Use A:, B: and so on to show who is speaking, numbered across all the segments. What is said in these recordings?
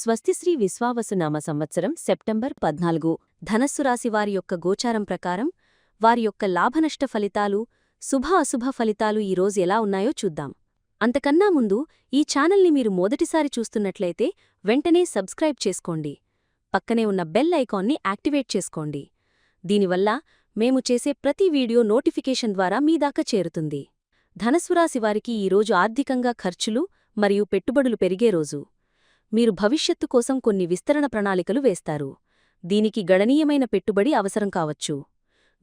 A: స్వస్తిశ్రీ విశ్వావసునామ సంవత్సరం సెప్టెంబర్ పద్నాలుగు. ధనస్సు రాశి వారి యొక్క గోచారం ప్రకారం వారి యొక్క లాభనష్ట ఫలితాలు శుభ అశుభ ఫలితాలు ఈరోజు ఎలా ఉన్నాయో చూద్దాం. అంతకన్నా ముందు ఈ ఛానల్ని మీరు మొదటిసారి చూస్తున్నట్లయితే వెంటనే సబ్స్క్రైబ్ చేసుకోండి. పక్కనే ఉన్న బెల్ ఐకాన్ని యాక్టివేట్ చేసుకోండి. దీనివల్ల మేము చేసే ప్రతి వీడియో నోటిఫికేషన్ ద్వారా మీ దాకా చేరుతుంది. ధనస్సురాశి వారికి ఈరోజు ఆర్థికంగా ఖర్చులు మరియు పెట్టుబడులు పెరిగే రోజు. మీరు భవిష్యత్తు కోసం కొన్ని విస్తరణ ప్రణాళికలు వేస్తారు. దీనికి గణనీయమైన పెట్టుబడి అవసరం కావచ్చు.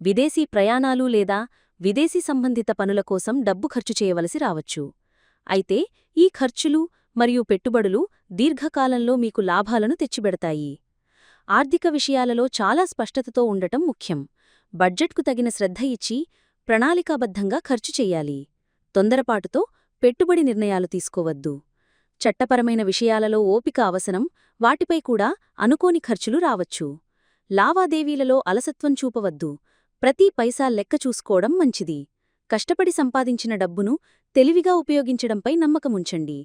A: విదేశీ ప్రయాణాలు లేదా విదేశీ సంబంధిత పనుల కోసం డబ్బు ఖర్చు చేయవలసి రావచ్చు. అయితే ఈ ఖర్చులు మరియు పెట్టుబడులు దీర్ఘకాలంలో మీకు లాభాలను తెచ్చిబెడతాయి ఆర్థిక విషయాలలో చాలా స్పష్టతతో ఉండటం ముఖ్యం. బడ్జెట్కు తగిన శ్రద్ధ ఇచ్చి ప్రణాళికాబద్ధంగా ఖర్చు చెయ్యాలి తొందరపాటుతో పెట్టుబడి నిర్ణయాలు తీసుకోవద్దు. చట్టపరమైన విషయాలలో ఓపిక అవసరం వాటిపై కూడా అనుకోని ఖర్చులు రావచ్చు. లావాదేవీలలో అలసత్వం చూపవద్దు. ప్రతి పైసా లెక్క చూసుకోవడం మంచిది. కష్టపడి సంపాదించిన డబ్బును తెలివిగా ఉపయోగించడంపై నమ్మకముంచండి.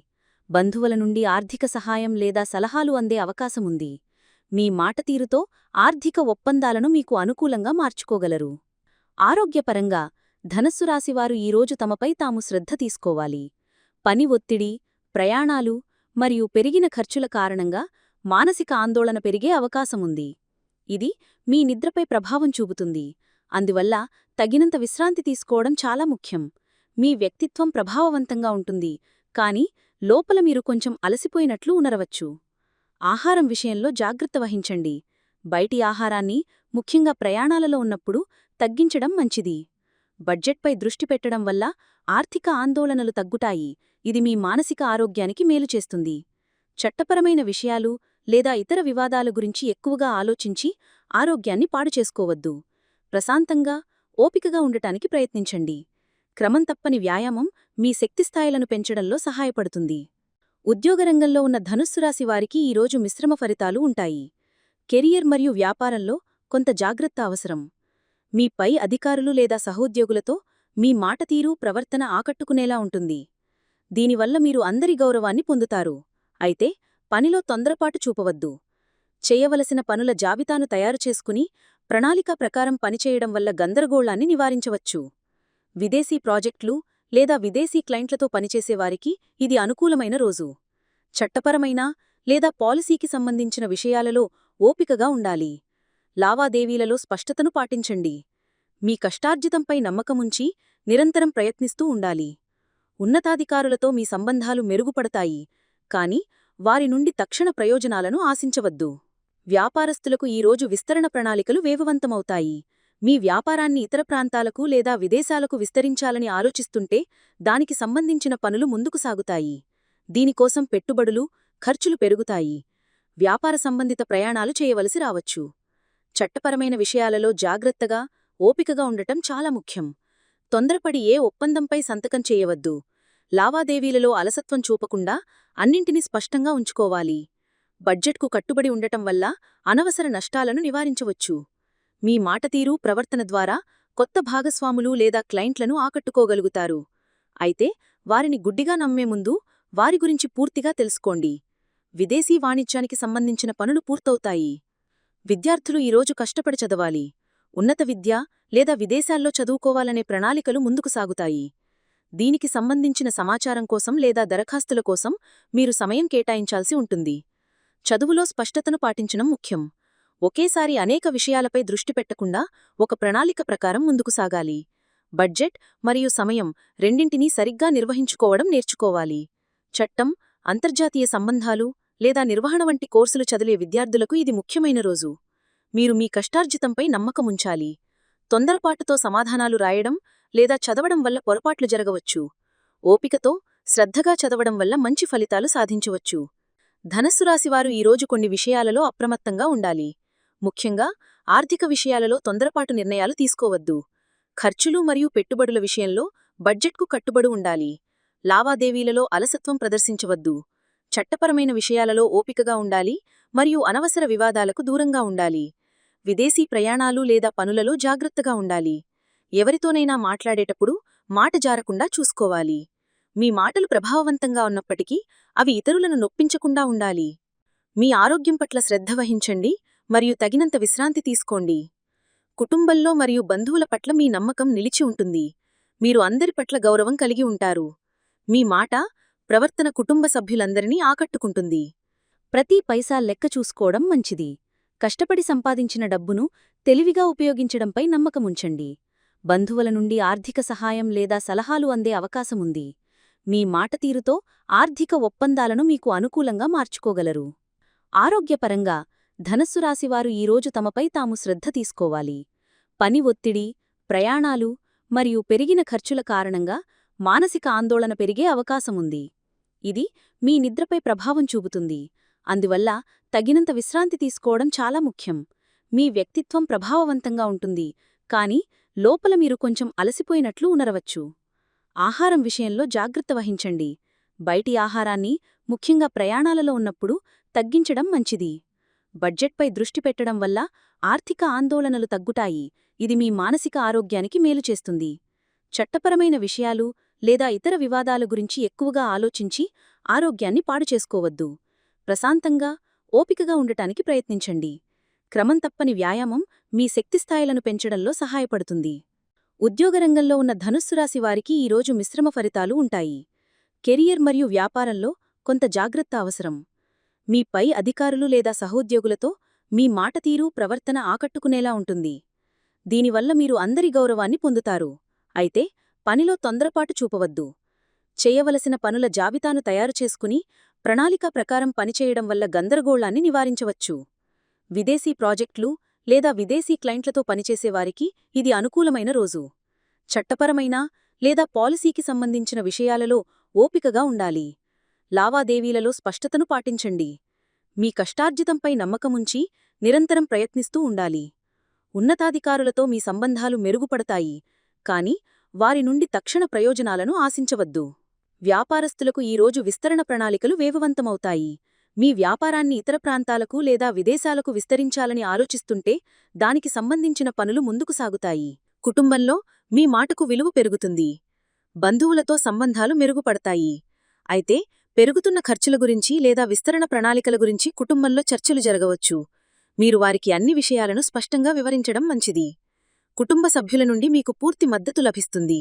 A: బంధువుల నుండి ఆర్థిక సహాయం లేదా సలహాలు అందే అవకాశముంది. మీ మాటతీరుతో ఆర్థిక ఒప్పందాలను మీకు అనుకూలంగా మార్చుకోగలరు. ఆరోగ్యపరంగా ధనస్సు రాశివారు ఈరోజు తమపై తాము శ్రద్ధ తీసుకోవాలి. పని ఒత్తిడి ప్రయాణాలు మరియు పెరిగిన ఖర్చుల కారణంగా మానసిక ఆందోళన పెరిగే అవకాశముంది. ఇది మీ నిద్రపై ప్రభావం చూపుతుంది. అందువల్ల తగినంత విశ్రాంతి తీసుకోవడం చాలా ముఖ్యం. మీ వ్యక్తిత్వం ప్రభావవంతంగా ఉంటుంది. కాని లోపల మీరు కొంచెం అలసిపోయినట్లు ఉనరవచ్చు. ఆహారం విషయంలో జాగ్రత్త వహించండి. బయటి ఆహారాన్ని ముఖ్యంగా ప్రయాణాలలో ఉన్నప్పుడు తగ్గించడం మంచిది. బడ్జెట్పై దృష్టి పెట్టడం వల్ల ఆర్థిక ఆందోళనలు తగ్గుతాయి. ఇది మీ మానసిక ఆరోగ్యానికి మేలు చేస్తుంది. చట్టపరమైన విషయాలు లేదా ఇతర వివాదాల గురించి ఎక్కువగా ఆలోచించి ఆరోగ్యాన్ని పాడు చేసుకోవద్దు. ప్రశాంతంగా ఓపికగా ఉండటానికి ప్రయత్నించండి. క్రమం తప్పని వ్యాయామం మీ శక్తిస్థాయిలను పెంచడంలో సహాయపడుతుంది. ఉద్యోగరంగంలో ఉన్న ధనుస్సురాశి వారికి ఈరోజు మిశ్రమ ఫలితాలు ఉంటాయి. కెరియర్ మరియు వ్యాపారంలో కొంత జాగ్రత్త అవసరం. మీ పై అధికారులు లేదా సహోద్యోగులతో మీ మాటతీరు ప్రవర్తన ఆకట్టుకునేలా ఉంటుంది. దీనివల్ల మీరు అందరి గౌరవాన్ని పొందుతారు. అయితే పనిలో తొందరపాటు చూపవద్దు. చేయవలసిన పనుల జాబితాను తయారు చేసుకుని ప్రణాళిక ప్రకారం పనిచేయడం వల్ల గందరగోళాన్ని నివారించవచ్చు. విదేశీ ప్రాజెక్టులు లేదా విదేశీ క్లయింట్లతో పనిచేసేవారికి ఇది అనుకూలమైన రోజు. చట్టపరమైన లేదా పాలసీకి సంబంధించిన విషయాలలో ఓపికగా ఉండాలి. లావాదేవీలలో స్పష్టతను పాటించండి. మీ కష్టార్జితంపై నమ్మకముంచి నిరంతరం ప్రయత్నిస్తూ ఉండాలి. ఉన్నతాధికారులతో మీ సంబంధాలు మెరుగుపడతాయి కాని వారి నుండి తక్షణ ప్రయోజనాలను ఆశించవద్దు. వ్యాపారస్తులకు ఈరోజు విస్తరణ ప్రణాళికలు వేగవంతమవుతాయి. మీ వ్యాపారాన్ని ఇతర ప్రాంతాలకు లేదా విదేశాలకు విస్తరించాలని ఆలోచిస్తుంటే దానికి సంబంధించిన పనులు ముందుకు సాగుతాయి. దీనికోసం పెట్టుబడులు ఖర్చులు పెరుగుతాయి. వ్యాపార సంబంధిత ప్రయాణాలు చేయవలసి రావచ్చు. చట్టపరమైన విషయాలలో జాగ్రత్తగా ఓపికగా ఉండటం చాలా ముఖ్యం. తొందరపడి ఏ ఒప్పందంపై సంతకం చేయవద్దు. లావాదేవీలలో అలసత్వం చూపకుండా అన్నింటినీ స్పష్టంగా ఉంచుకోవాలి. బడ్జెట్కు కట్టుబడి ఉండటం వల్ల అనవసర నష్టాలను నివారించవచ్చు. మీ మాటతీరు ప్రవర్తన ద్వారా కొత్త భాగస్వాములు లేదా క్లయింట్లను ఆకట్టుకోగలుగుతారు. అయితే వారిని గుడ్డిగా నమ్మే ముందు వారి గురించి పూర్తిగా తెలుసుకోండి. విదేశీ వాణిజ్యానికి సంబంధించిన పనులు పూర్తవుతాయి. విద్యార్థులు ఈరోజు కష్టపడి చదవాలి. ఉన్నత విద్య లేదా విదేశాల్లో చదువుకోవాలనే ప్రణాళికలు ముందుకు సాగుతాయి. దీనికి సంబంధించిన సమాచారం కోసం లేదా దరఖాస్తుల కోసం మీరు సమయం కేటాయించాల్సి ఉంటుంది. చదువులో స్పష్టతను పాటించడం ముఖ్యం. ఒకేసారి అనేక విషయాలపై దృష్టి పెట్టకుండా ఒక ప్రణాళిక ప్రకారం ముందుకు సాగాలి. బడ్జెట్ మరియు సమయం రెండింటినీ సరిగ్గా నిర్వహించుకోవడం నేర్చుకోవాలి. చట్టం అంతర్జాతీయ సంబంధాలు లేదా నిర్వహణ వంటి కోర్సులు చదివే విద్యార్థులకు ఇది ముఖ్యమైన రోజు. మీరు మీ కష్టార్జితంపై నమ్మకముంచాలి. తొందరపాటుతో సమాధానాలు రాయడం లేదా చదవడం వల్ల పొరపాట్లు జరగవచ్చు. ఓపికతో శ్రద్ధగా చదవడం వల్ల మంచి ఫలితాలు సాధించవచ్చు. ధనస్సు రాశివారు ఈరోజు కొన్ని విషయాలలో అప్రమత్తంగా ఉండాలి. ముఖ్యంగా ఆర్థిక విషయాలలో తొందరపాటు నిర్ణయాలు తీసుకోవద్దు. ఖర్చులు మరియు పెట్టుబడుల విషయంలో బడ్జెట్కు కట్టుబడి ఉండాలి. లావాదేవీలలో అలసత్వం ప్రదర్శించవద్దు. చట్టపరమైన విషయాలలో ఓపికగా ఉండాలి. మరియు అనవసర వివాదాలకు దూరంగా ఉండాలి. విదేశీ ప్రయాణాలు లేదా పనులలో జాగ్రత్తగా ఉండాలి. ఎవరితోనైనా మాట్లాడేటప్పుడు మాట జారకుండా చూసుకోవాలి. మీ మాటలు ప్రభావవంతంగా ఉన్నప్పటికీ అవి ఇతరులను నొప్పించకుండా ఉండాలి.
B: మీ ఆరోగ్యం పట్ల శ్రద్ధ వహించండి మరియు తగినంత విశ్రాంతి తీసుకోండి. కుటుంబంలో మరియు బంధువుల పట్ల మీ నమ్మకం నిలిచి ఉంటుంది. మీరు అందరి పట్ల గౌరవం కలిగి ఉంటారు. మీ మాట ప్రవర్తన కుటుంబ సభ్యులందరినీ ఆకట్టుకుంటుంది.
A: ప్రతి పైసా లెక్క చూసుకోవడం మంచిది. కష్టపడి సంపాదించిన డబ్బును తెలివిగా ఉపయోగించడంపై నమ్మకముంచండి. బంధువుల నుండి ఆర్థిక సహాయం లేదా సలహాలు అందే అవకాశముంది. మీ మాటతీరుతో ఆర్థిక ఒప్పందాలను మీకు అనుకూలంగా మార్చుకోగలరు. ఆరోగ్యపరంగా ధనస్సు రాశివారు ఈరోజు తమపై తాము శ్రద్ధ తీసుకోవాలి. పని ఒత్తిడి ప్రయాణాలు మరియు పెరిగిన ఖర్చుల కారణంగా మానసిక ఆందోళన పెరిగే అవకాశముంది. ఇది మీ నిద్రపై ప్రభావం చూపుతుంది. అందువల్ల తగినంత విశ్రాంతి తీసుకోవడం చాలా ముఖ్యం. మీ వ్యక్తిత్వం ప్రభావవంతంగా ఉంటుంది కాని లోపల మీరు కొంచెం అలసిపోయినట్లు ఉనరవచ్చు. ఆహారం విషయంలో జాగ్రత్త వహించండి. బయటి ఆహారాన్ని ముఖ్యంగా ప్రయాణాలలో ఉన్నప్పుడు తగ్గించడం మంచిది. బడ్జెట్పై దృష్టి పెట్టడం వల్ల ఆర్థిక ఆందోళనలు తగ్గుతాయి. ఇది మీ మానసిక ఆరోగ్యానికి మేలు చేస్తుంది. చట్టపరమైన విషయాలు లేదా ఇతర వివాదాల గురించి ఎక్కువగా ఆలోచించి ఆరోగ్యాన్ని పాడు చేసుకోవద్దు. ప్రశాంతంగా ఓపికగా ఉండటానికి ప్రయత్నించండి. క్రమం తప్పని వ్యాయామం మీ శక్తిస్థాయిలను పెంచడంలో సహాయపడుతుంది. ఉద్యోగరంగంలో ఉన్న ధనుస్సు రాశి వారికి ఈరోజు మిశ్రమ ఫలితాలు ఉంటాయి. కెరియర్ మరియు వ్యాపారంలో కొంత జాగ్రత్త అవసరం. మీ పై అధికారులు లేదా సహోద్యోగులతో మీ మాటతీరు ప్రవర్తన ఆకట్టుకునేలా ఉంటుంది. దీనివల్ల మీరు అందరి గౌరవాన్ని పొందుతారు. అయితే పనిలో తొందరపాటు చూపవద్దు. చేయవలసిన పనుల జాబితాను తయారు చేసుకుని ప్రణాళిక ప్రకారం పనిచేయడం వల్ల గందరగోళాన్ని నివారించవచ్చు. విదేశీ ప్రాజెక్టులు లేదా విదేశీ క్లయింట్లతో పనిచేసేవారికి ఇది అనుకూలమైన రోజు. చట్టపరమైన లేదా పాలసీకి సంబంధించిన విషయాలలో ఓపికగా ఉండాలి. లావాదేవీలలో స్పష్టతను పాటించండి. మీ కష్టార్జితంపై నమ్మకముంచి నిరంతరం ప్రయత్నిస్తూ ఉండాలి. ఉన్నతాధికారులతో మీ సంబంధాలు మెరుగుపడతాయి కాని వారి నుండి తక్షణ ప్రయోజనాలను ఆశించవద్దు. వ్యాపారస్తులకు ఈరోజు విస్తరణ ప్రణాళికలు వేగవంతమవుతాయి. మీ వ్యాపారాన్ని ఇతర ప్రాంతాలకు లేదా విదేశాలకు విస్తరించాలని ఆలోచిస్తుంటే దానికి సంబంధించిన పనులు ముందుకు సాగుతాయి. కుటుంబంలో మీ మాటకు విలువ పెరుగుతుంది. బంధువులతో సంబంధాలు మెరుగుపడతాయి. అయితే పెరుగుతున్న ఖర్చుల గురించి లేదా విస్తరణ ప్రణాళికల గురించి కుటుంబంలో చర్చలు జరగవచ్చు. మీరు వారికి అన్ని విషయాలను స్పష్టంగా వివరించడం మంచిది. కుటుంబ సభ్యుల నుండి మీకు పూర్తి మద్దతు లభిస్తుంది.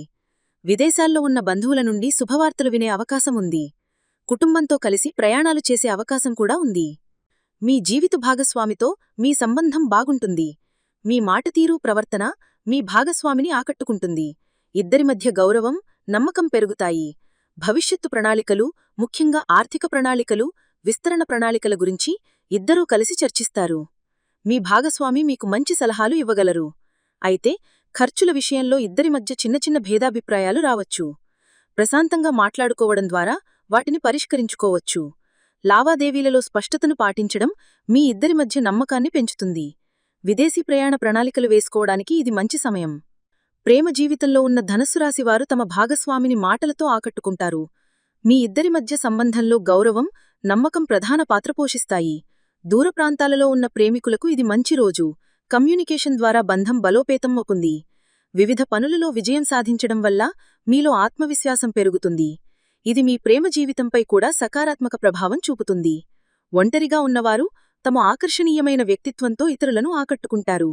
A: విదేశాల్లో ఉన్న బంధువుల నుండి శుభవార్తలు వినే అవకాశం ఉంది. కుటుంబంతో కలిసి ప్రయాణాలు చేసే అవకాశం కూడా ఉంది. మీ జీవిత భాగస్వామితో మీ సంబంధం బాగుంటుంది. మీ మాటతీరు ప్రవర్తన మీ భాగస్వామిని ఆకట్టుకుంటుంది. ఇద్దరి మధ్య గౌరవం నమ్మకం పెరుగుతాయి. భవిష్యత్తు ప్రణాళికలు ముఖ్యంగా ఆర్థిక ప్రణాళికలు విస్తరణ ప్రణాళికల గురించి ఇద్దరూ కలిసి చర్చిస్తారు. మీ భాగస్వామి మీకు మంచి సలహాలు ఇవ్వగలరు. అయితే ఖర్చుల విషయంలో ఇద్దరి మధ్య చిన్న చిన్న భేదాభిప్రాయాలు రావచ్చు. ప్రశాంతంగా మాట్లాడుకోవడం ద్వారా వాటిని పరిష్కరించుకోవచ్చు. లావాదేవీలలో స్పష్టతను పాటించడం మీ ఇద్దరి మధ్య నమ్మకాన్ని పెంచుతుంది. విదేశీ ప్రయాణ ప్రణాళికలు వేసుకోవడానికి ఇది మంచి సమయం. ప్రేమ జీవితంలో ఉన్న ధనస్సురాశివారు తమ భాగస్వామిని మాటలతో ఆకట్టుకుంటారు. మీ ఇద్దరి మధ్య సంబంధంలో గౌరవం నమ్మకం ప్రధాన పాత్ర పోషిస్తాయి. దూర ప్రాంతాలలో ఉన్న ప్రేమికులకు ఇది మంచి రోజు. కమ్యూనికేషన్ ద్వారా బంధం బలోపేతం అవుతుంది. వివిధ పనులలో విజయం సాధించడం వల్ల మీలో ఆత్మవిశ్వాసం పెరుగుతుంది. ఇది మీ ప్రేమ జీవితంపై కూడా సకారాత్మక ప్రభావం చూపుతుంది. ఒంటరిగా ఉన్నవారు తమ ఆకర్షణీయమైన వ్యక్తిత్వంతో ఇతరులను ఆకట్టుకుంటారు.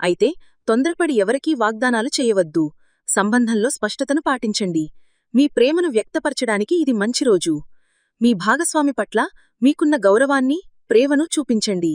A: అయితే తొందరపడి ఎవరికీ వాగ్దానాలు చేయవద్దు. సంబంధంలో స్పష్టతను పాటించండి. మీ ప్రేమను వ్యక్తపరచడానికి ఇది మంచి రోజు. మీ భాగస్వామి పట్ల మీకున్న గౌరవాన్ని ప్రేమను చూపించండి.